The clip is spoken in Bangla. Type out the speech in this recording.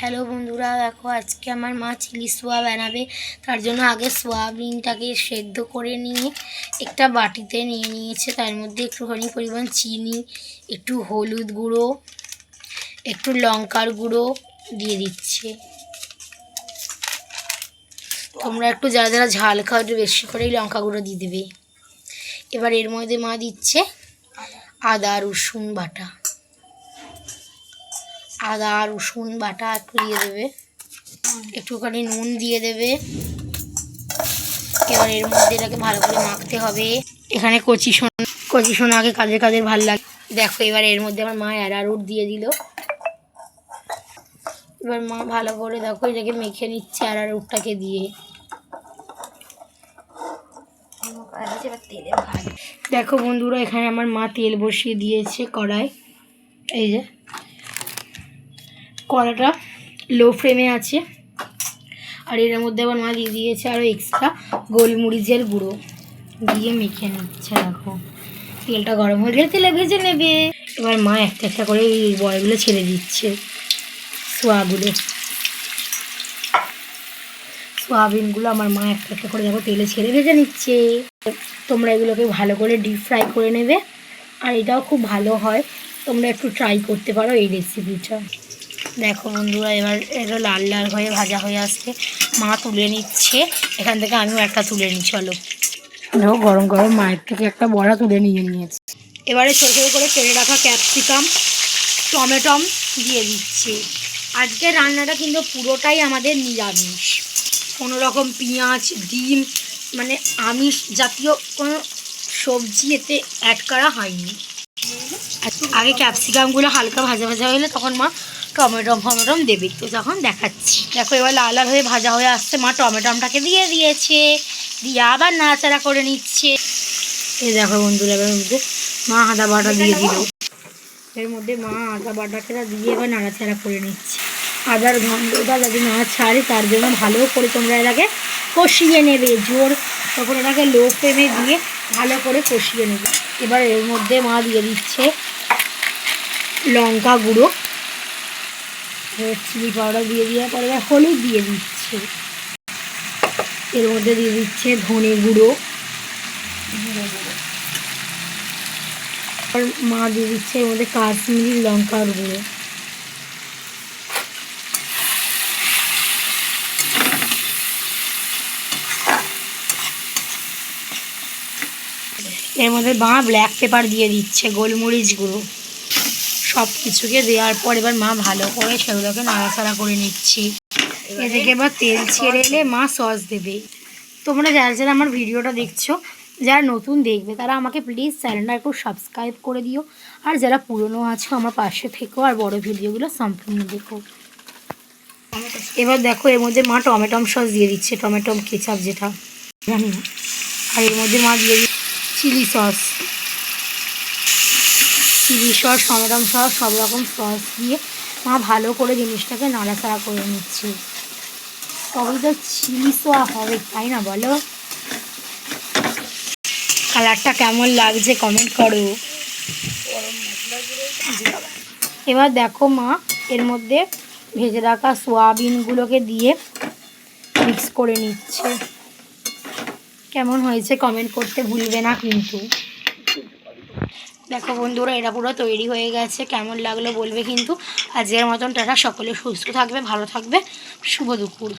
হ্যালো বন্ধুরা, দেখো আজকে আমার মা চিলি সোয়া বানাবে। তার জন্য আগে সোয়াবিনটাকে সেদ্ধ করে নিয়ে একটা বাটিতে নিয়ে নিয়েছে। তার মধ্যে একটুখানি পরিমাণ চিনি, একটু হলুদ গুঁড়ো, একটু লঙ্কার গুঁড়ো দিয়ে দিচ্ছে। তোমরা একটু যারা যারা ঝাল খাও, একটু বেশি করেই লঙ্কা গুঁড়ো দিয়ে দেবে। এবার এর মধ্যে মা দিচ্ছে আদা, রসুন বাটা। আদা, রসুন বাটা একটু দিয়ে দেবে। একটুখানি নুন দিয়ে দেবে। এবার এর মধ্যে এটাকে ভালো করে মাখতে হবে। এখানে কচি সোনা কচি সোনা আগে কাজের কাজের ভালো লাগে। দেখো এবার এর মধ্যে আমার মা অ্যারারুট দিয়ে দিল। এবার মা ভালো করে দেখো এটাকে মেখে নিচ্ছে অ্যারারুটটাকে দিয়ে। দেখো বন্ধুরা, এখানে আমার মা তেল বসিয়ে দিয়েছে কড়াই। এই যে। কড়াটা লো ফ্লেমে আছে। আর এর মধ্যে আবার মা দিয়ে দিয়েছে আরও এক্সট্রা গোলমরিচের গুঁড়ো। দিয়ে মেখে নিচ্ছে, দেখো। তেলটা গরম হয়ে গেলে তেলে ভেজে নেবে। এবার মা একটা একটা করে এই বয়গুলো ছেড়ে দিচ্ছে সোয়াগুলো সোয়াবিনগুলো আমার মা একটা একটা করে দেখো তেলে ছেড়ে ভেজে নিচ্ছে। তোমরা এগুলোকে ভালো করে ডিপ ফ্রাই করে নেবে। আর এটাও খুব ভালো হয়। তোমরা একটু ট্রাই করতে পারো এই রেসিপিটা দেখো বন্ধুরা, এবার এটা লাল লাল হয়ে ভাজা হয়ে আসছে। মা তুলে নিচ্ছে। এখান থেকে আমিও একটা তুলে নিই, চলো। দেখো, গরম গরম মায়ের থেকে একটা বড়া তুলে নিয়ে নিয়েছে। এবারে ছোটো ছোটো করে কেটে রাখা ক্যাপসিকাম, টমেটম দিয়ে দিচ্ছে। আজকে রান্নাটা কিন্তু পুরোটাই আমাদের নিরামিষ। কোনো রকম পেঁয়াজ, ডিম মানে আমিষ জাতীয় কোনো সবজি এতে অ্যাড করা হয়নি। আগে ক্যাপসিকামগুলো হালকা ভাজা ভাজা হলে তখন মা টমেটম ফমেটম দেবে। তো তখন দেখাচ্ছি। দেখো, এবার লাল লাল হয়ে ভাজা হয়ে আসছে। মা টমেটমটাকে দিয়ে দিয়েছে। দিয়ে আবার নাড়াচাড়া করে নিচ্ছে। এই দেখো বন্ধুরা, এবার মধ্যে মা আদা বাটা দিয়ে দিল। এর মধ্যে মা আদা বাটাটা দিয়ে এবার নাড়াচাড়া করে নিচ্ছে। আদার গন্ধটা যাতে না ছাড়ে, তার জন্য ভালো করে তোমরা এটাকে কষিয়ে নেবে, জোর। তখন এটাকে লো ফ্লেমে দিয়ে ভালো করে কষিয়ে নেবে। এবার এর মধ্যে মা দিয়ে দিচ্ছে লঙ্কা গুঁড়ো। চিলি পাউডার দিয়ে দেওয়ার পরে এবার হলুদ দিয়ে দিচ্ছে। এর মধ্যে দিয়ে দিচ্ছে ধনে গুঁড়ো। আর মা দিয়ে দিচ্ছে এর মধ্যে কাশ্মীরি লঙ্কার গুঁড়ো। এর মধ্যে মা ব্ল্যাক পেপার দিয়ে দিচ্ছে, গোলমরিচ গুঁড়ো। সব কিছুকে দেওয়ার পর এবার মা ভালো করে সেগুলোকে নাড়াচাড়া করে নিচ্ছি। এদিকে এবার তেল ছেড়ে এলে মা সস দেবে। তোমরা যারা যারা আমার ভিডিওটা দেখছ, যারা নতুন দেখবে, তারা আমাকে প্লিজ চ্যানেলটা একটু সাবস্ক্রাইব করে দিও। আর যারা পুরনো আছো, আমার পাশে থেকো আর বড় ভিডিওগুলো সম্পূর্ণ দেখো। এবার দেখো, এর মধ্যে মা টমেটম সস দিয়ে দিচ্ছে, টমেটম কেচাপ যেটা। জানি না আর এর মধ্যে মা দিয়ে দিচ্ছে chilli sauce chilli sauce tomato sauce সব রকম সস দিয়ে মা ভালো করে জিনিসটাকে নাড়াচাড়া করে নিচ্ছে। তবেই তো চিলি সোয়া হবে, তাই না বলো? কালারটা কেমন লাগছে কমেন্ট করো। এবার দেখো মা, এর মধ্যে ভেজে রাখা সোয়াবিনগুলোকে দিয়ে মিক্স করে নিচ্ছে। কেমন হয়েছে কমেন্ট করতে ভুলবে না কিন্তু। দেখো বন্ধুরা, এরা পুরো তৈরি হয়ে গেছে, কেমন লাগল বলবে কিন্তু। আজকের মতন টাটা, সকলে সুস্থ থাকবে, ভালো থাকবে, শুভ দুপুর।